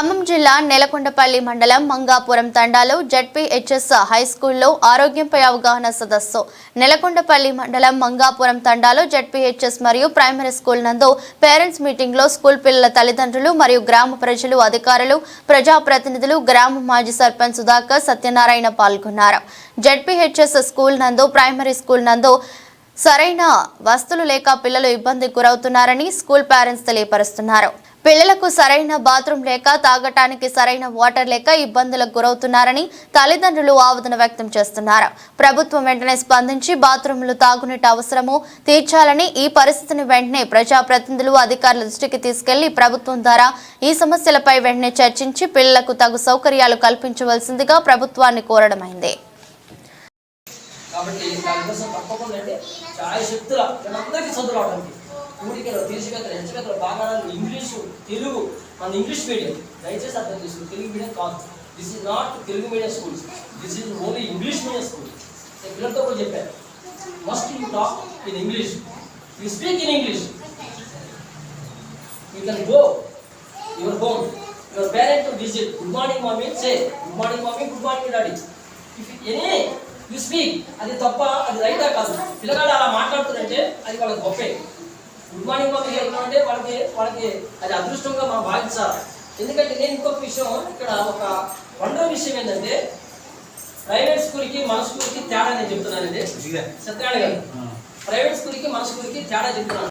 ఖమ్మం జిల్లా నెలకొండపల్లి మండలం మంగాపురం తండాలో జడ్పీహెచ్ఎస్ హై స్కూల్లో ఆరోగ్యంపై అవగాహన సదస్సు. నెలకొండపల్లి మండలం మంగాపురం తండాలో జడ్పీహెచ్ఎస్ మరియు ప్రైమరీ స్కూల్ నందు పేరెంట్స్ మీటింగ్లో స్కూల్ పిల్లల తల్లిదండ్రులు మరియు గ్రామ ప్రజలు అధికారులు ప్రజాప్రతినిధులు గ్రామ మాజీ సర్పంచ్ సుధాకర్ సత్యనారాయణ పాల్గొన్నారు. జడ్పీహెచ్ఎస్ స్కూల్ నందు ప్రైమరీ స్కూల్ నందు సరైన వస్తువులు లేక పిల్లలు ఇబ్బంది గురవుతున్నారని స్కూల్ పేరెంట్స్ తెలియపరుస్తున్నారు. పిల్లలకు సరైన బాత్రూమ్ లేక తాగటానికి సరైన వాటర్ లేక ఇబ్బందులకు గురవుతున్నారని తల్లిదండ్రులు ఆవేదన వ్యక్తం చేస్తున్నారు. ప్రభుత్వం వెంటనే స్పందించి బాత్రూంలు తాగునీటి అవసరము తీర్చాలని ఈ పరిస్థితిని వెంటనే ప్రజాప్రతినిధులు అధికారుల దృష్టికి తీసుకెళ్ళి ప్రభుత్వం ద్వారా ఈ సమస్యలపై వెంటనే చర్చించి పిల్లలకు తగు సౌకర్యాలు కల్పించవలసిందిగా ప్రభుత్వాన్ని కోరడమైంది కాబట్టి దానికోసం తప్పకుండా అంటే చాలా శక్తుల వీళ్ళందరికీ చదువు రావడానికి ఊరికెళ్ళి తీర్చివేత్తలు హెచ్చవేత్తలు బాగా ఇంగ్లీషు తెలుగు మన ఇంగ్లీష్ మీడియం. దయచేసి అర్థం చేసుకోండి. తెలుగు మీడియం కాదు. This is not Telugu medium schools this is only English medium school నేను పిల్లలతో కూడా చెప్పాను. Must you talk in English you speak in English you can go your home your parent to visit good morning mummy say good morning mummy good morning daddy if any you speak అది తప్ప అది రైటా కాదు. పిల్లగాడు అలా మాట్లాడుతుందంటే అది వాళ్ళకి గొప్పే. Good morning అంటే వాళ్ళకి వాళ్ళకి అది అదృష్టంగా మనం భావించాలి. ఎందుకంటే నేను ఇంకొక విషయం ఇక్కడ ఒక వండర్ విషయం ఏంటంటే ప్రైవేట్ స్కూల్కి మన స్కూల్కి తేడా నేను చెప్తున్నానండి. సత్యనారాయణ గారు. ప్రైవేట్ స్కూల్కి మన స్కూల్కి తేడా చెప్తున్నాను.